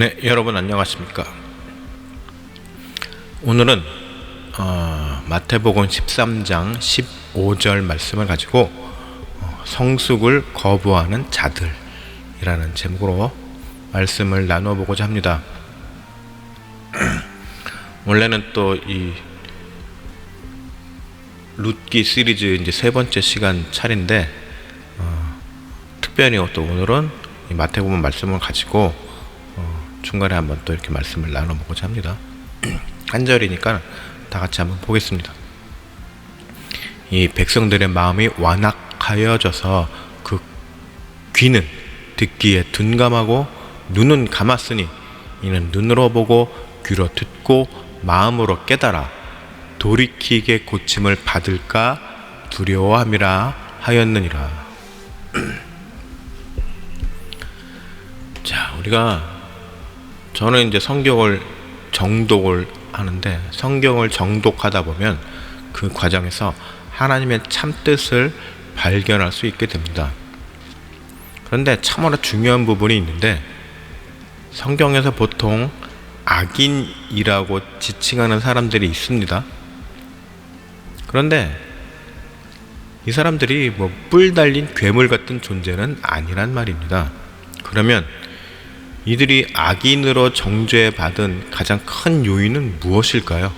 네, 여러분 안녕하십니까? 오늘은 어, 마태복음 13장 15절 말씀을 가지고 어, 성숙을 거부하는 자들이라는 제목으로 말씀을 나누어 보고자 합니다. 원래는 또 이 룻기 시리즈 이제 세 번째 시간 차례인데 어, 특별히 또 오늘은 이 마태복음 말씀을 가지고 어, 중간에 한번 또 이렇게 말씀을 나눠보고자 합니다. 한 절이니까 다 같이 한번 보겠습니다. 이 백성들의 마음이 완악하여져서 그 귀는 듣기에 둔감하고 눈은 감았으니 이는 눈으로 보고 귀로 듣고 마음으로 깨달아 돌이키게 고침을 받을까 두려워함이라 하였느니라. 자, 우리가 저는 이제 성경을 정독을 하는데 성경을 정독하다 보면 그 과정에서 하나님의 참 뜻을 발견할 수 있게 됩니다. 그런데 참으로 중요한 부분이 있는데 성경에서 보통 악인이라고 지칭하는 사람들이 있습니다. 그런데 이 사람들이 뭐 뿔 달린 괴물 같은 존재는 아니란 말입니다. 그러면 이들이 악인으로 정죄받은 가장 큰 요인은 무엇일까요?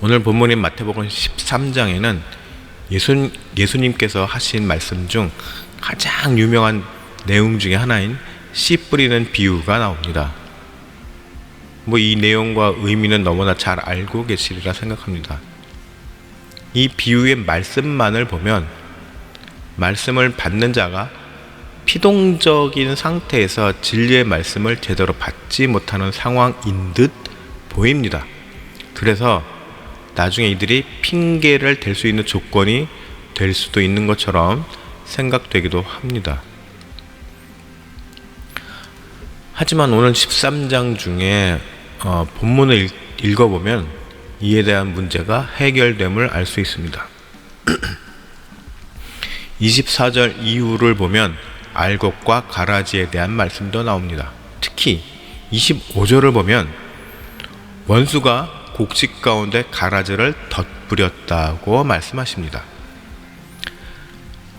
오늘 본문인 마태복음 13장에는 예수, 예수님께서 하신 말씀 중 가장 유명한 내용 중에 하나인 씨 뿌리는 비유가 나옵니다. 뭐 이 내용과 의미는 너무나 잘 알고 계시리라 생각합니다. 이 비유의 말씀만을 보면 말씀을 받는 자가 피동적인 상태에서 진리의 말씀을 제대로 받지 못하는 상황인 듯 보입니다. 그래서 나중에 이들이 핑계를 댈 수 있는 조건이 될 수도 있는 것처럼 생각되기도 합니다. 하지만 오늘 13장 중에 어, 본문을 읽, 어보면 이에 대한 문제가 해결됨을 알 수 있습니다. 24절 이후를 보면 알곡과 가라지에 대한 말씀도 나옵니다. 특히 25절을 보면 원수가 곡식 가운데 가라지를 덧뿌렸다고 말씀하십니다.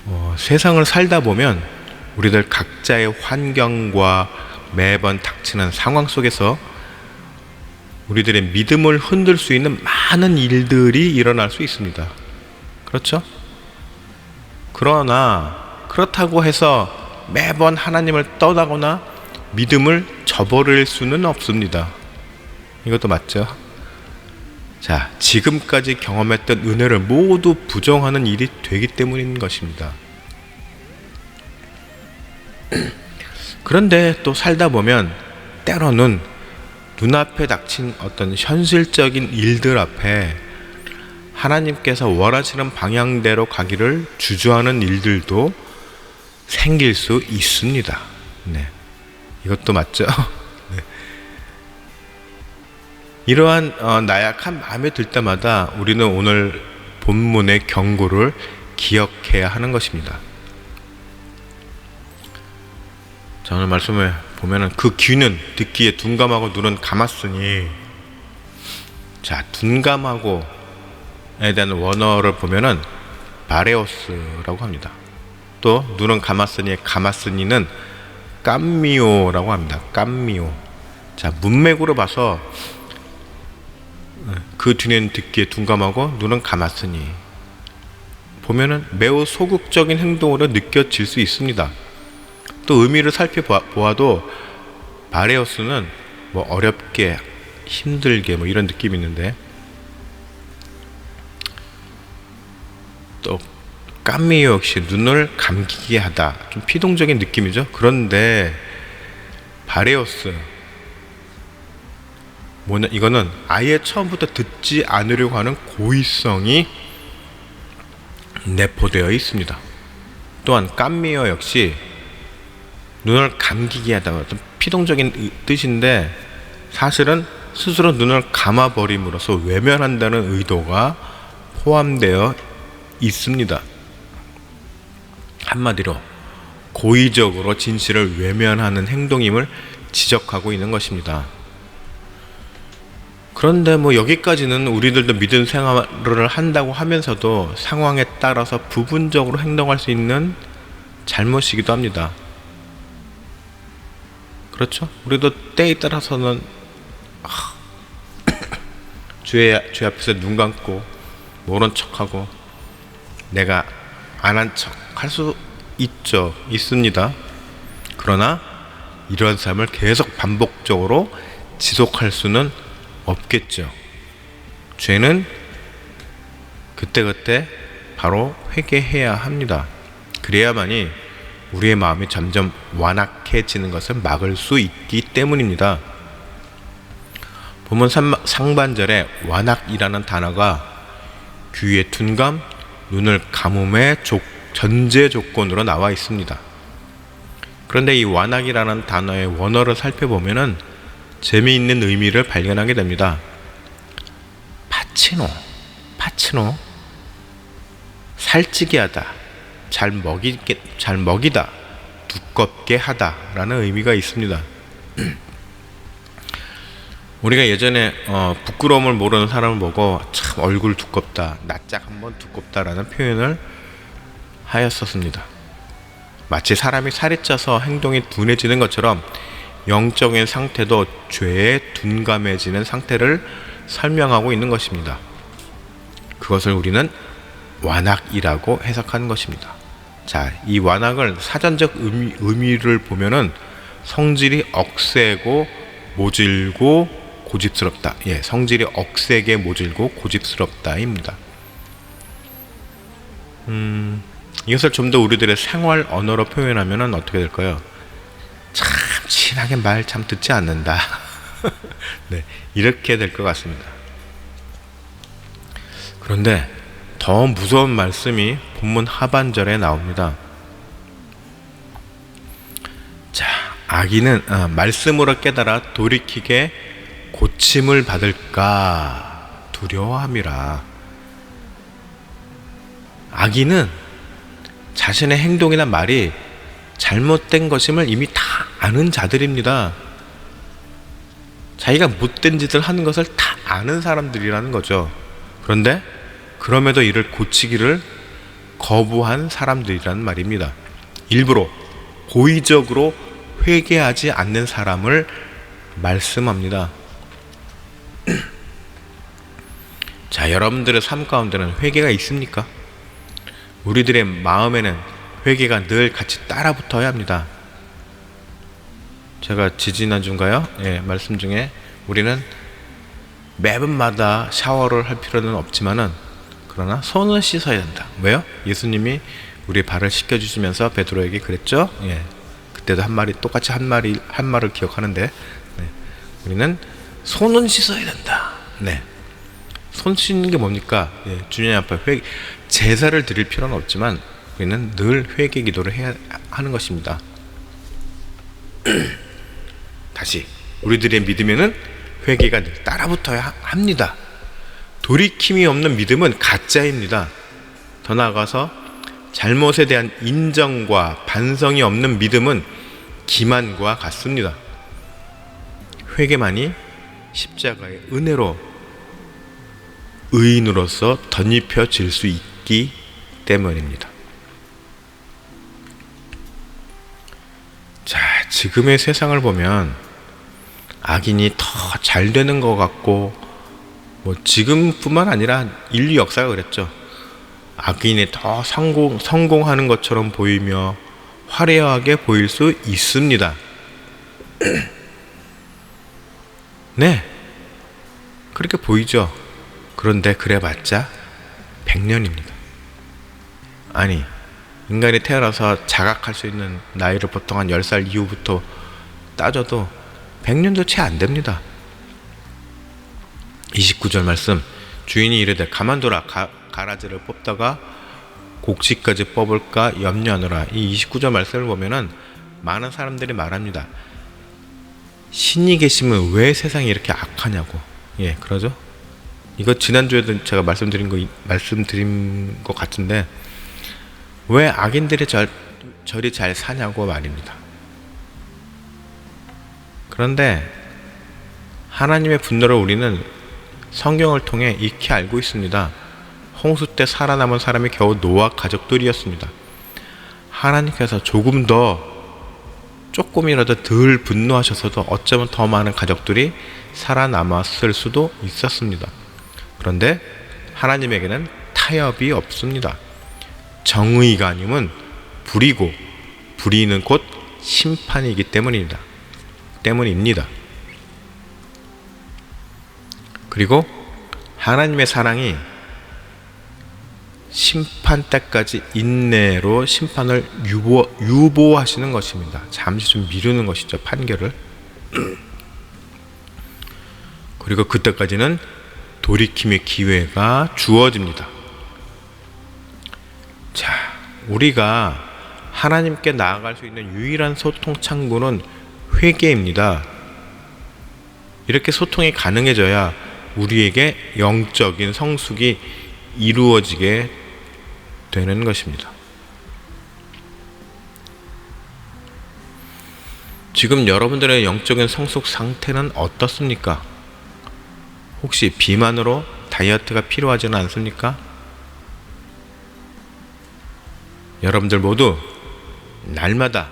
어, 세상을 살다 보면 우리들 각자의 환경과 매번 닥치는 상황 속에서 우리들의 믿음을 흔들 수 있는 많은 일들이 일어날 수 있습니다. 그렇죠? 그러나 그렇다고 해서 매번 하나님을 떠나거나 믿음을 저버릴 수는 없습니다. 이것도 맞죠? 자, 지금까지 경험했던 은혜를 모두 부정하는 일이 되기 때문인 것입니다. 그런데 또 살다 보면 때로는 눈앞에 닥친 어떤 현실적인 일들 앞에 하나님께서 원하시는 방향대로 가기를 주저하는 일들도 생길 수 있습니다. 네. 이것도 맞죠? 네. 이러한 어, 나약한 마음에 들 때마다 우리는 오늘 본문의 경고를 기억해야 하는 것입니다. 자, 오늘 말씀을 보면은 그 귀는 듣기에 둔감하고 눈은 감았으니 자, 둔감하고에 대한 원어를 보면은 바레오스라고 합니다. 또 눈은 감았으니 감았으니는 깜미오라고 합니다. 깜미오. 자, 문맥으로 봐서 그 뒤는 듣기에 둔감하고 눈은 감았으니 보면은 매우 소극적인 행동으로 느껴질 수 있습니다. 또 의미를 살펴보아도 바레오스는 뭐 어렵게 힘들게 뭐 이런 느낌이 있는데 또 깜미요 역시 눈을 감기게 하다. 좀 피동적인 느낌이죠? 그런데 바레오스. 뭐냐 이거는 아예 처음부터 듣지 않으려고 하는 고의성이 내포되어 있습니다. 또한 깜미어 역시 눈을 감기게 하다 어떤 피동적인 뜻인데 사실은 스스로 눈을 감아버림으로써 외면한다는 의도가 포함되어 있습니다. 한마디로 고의적으로 진실을 외면하는 행동임을 지적하고 있는 것입니다. 그런데 뭐 여기까지는 우리들도 믿음 생활을 한다고 하면서도 상황에 따라서 부분적으로 행동할 수 있는 잘못이기도 합니다. 그렇죠? 우리도 때에 따라서는 아, 주의 주 앞에서 눈 감고 모른 척하고 내가 안 한 척 할 수 있죠. 있습니다. 그러나 이런 삶을 계속 반복적으로 지속할 수는 없겠죠. 죄는 그때그때 바로 회개해야 합니다. 그래야만이 우리의 마음이 점점 완악해지는 것을 막을 수 있기 때문입니다. 본문 상반절에 완악이라는 단어가 귀의 둔감, 눈을 감음의 전제 조건으로 나와 있습니다. 그런데 이 완악이라는 단어의 원어를 살펴보면은 재미있는 의미를 발견하게 됩니다. 파치노, 파치노, 살찌게 하다, 잘 먹이게, 잘 먹이다, 두껍게 하다라는 의미가 있습니다. 우리가 예전에 어, 부끄러움을 모르는 사람을 보고 참 얼굴 두껍다, 낯짝 한번 두껍다라는 표현을 하였었습니다. 마치 사람이 살이 쪄서 행동이 둔해지는 것처럼 영적인 상태도 죄에 둔감해지는 상태를 설명하고 있는 것입니다. 그것을 우리는 완악이라고 해석하는 것입니다. 자, 이 완악을 사전적 의미, 의미를 보면은 성질이 억세고 모질고 고집스럽다. 예, 성질이 억세게 모질고 고집스럽다입니다. 음, 이것을 좀 더 우리들의 생활 언어로 표현하면 어떻게 될까요? 참 친하게 말 참 듣지 않는다. 네, 이렇게 될 것 같습니다. 그런데 더 무서운 말씀이 본문 하반절에 나옵니다. 자, 아기는 아, 말씀으로 깨달아 돌이키게 고침을 받을까 두려워함이라. 아기는 자신의 행동이나 말이 잘못된 것임을 이미 다 아는 자들입니다. 자기가 못된 짓을 하는 것을 다 아는 사람들이라는 거죠. 그런데 그럼에도 이를 고치기를 거부한 사람들이라는 말입니다. 일부러 고의적으로 회개하지 않는 사람을 말씀합니다. 자, 여러분들의 삶 가운데는 회개가 있습니까? 우리들의 마음에는 회개가 늘 같이 따라 붙어야 합니다. 제가 지지난주인가요? 예, 말씀 중에 우리는 매번마다 샤워를 할 필요는 없지만은 그러나 손은 씻어야 된다. 왜요? 예수님이 우리 발을 씻겨 주시면서 베드로에게 그랬죠. 예, 그때도 한 말이 똑같이 한 말이 한 말을 기억하는데 네. 우리는 손은 씻어야 된다. 네. 손 씻는 게 뭡니까? 예, 주님 앞에 회, 제사를 드릴 필요는 없지만 우리는 늘 회개 기도를 해야 하는 것입니다. 다시 우리들의 믿음에는 회개가 늘 따라붙어야 합니다. 돌이킴이 없는 믿음은 가짜입니다. 더 나아가서 잘못에 대한 인정과 반성이 없는 믿음은 기만과 같습니다. 회개만이 십자가의 은혜로 의인으로서 덧입혀질 수 있기 때문입니다. 자, 지금의 세상을 보면 악인이 더 잘 되는 것 같고, 뭐 지금뿐만 아니라 인류 역사가 그랬죠. 악인이 더 성공, 성공하는 것처럼 보이며 화려하게 보일 수 있습니다. 네. 그렇게 보이죠. 그런데 그래봤자 100년입니다. 아니, 인간이 태어나서 자각할 수 있는 나이를 보통 한 10살 이후부터 따져도 100년도 채 안 됩니다. 29절 말씀 주인이 이르되 가만둬라 가, 가라지를 뽑다가 곡식까지 뽑을까 염려하노라 이 29절 말씀을 보면은 많은 사람들이 말합니다. 신이 계시면 왜 세상이 이렇게 악하냐고 예 그러죠 이거 지난주에도 제가 말씀드린 거 말씀드린 것 같은데 왜 악인들이 잘 저리 잘 사냐고 말입니다. 그런데 하나님의 분노를 우리는 성경을 통해 익히 알고 있습니다. 홍수 때 살아남은 사람이 겨우 노아 가족들이었습니다. 하나님께서 조금 더 조금이라도 덜 분노하셔서도 어쩌면 더 많은 가족들이 살아남았을 수도 있었습니다. 그런데 하나님에게는 타협이 없습니다. 정의가 아니면 불이고 불의는 곧 심판이기 때문입니다. 때문입니다. 그리고 하나님의 사랑이 심판 때까지 인내로 심판을 유보, 유보하시는 것입니다. 잠시 좀 미루는 것이죠, 판결을. 그리고 그때까지는 돌이킴의 기회가 주어집니다. 자, 우리가 하나님께 나아갈 수 있는 유일한 소통 창구는 회개입니다. 이렇게 소통이 가능해져야 우리에게 영적인 성숙이 이루어지게 되는 것입니다. 지금 여러분들의 영적인 성숙 상태는 어떻습니까? 혹시 비만으로 다이어트가 필요하지는 않습니까? 여러분들 모두 날마다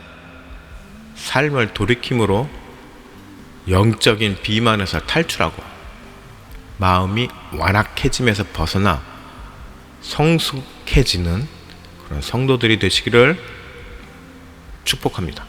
삶을 돌이킴으로 영적인 비만에서 탈출하고 마음이 완악해짐에서 벗어나 성숙해지는 그런 성도들이 되시기를 축복합니다.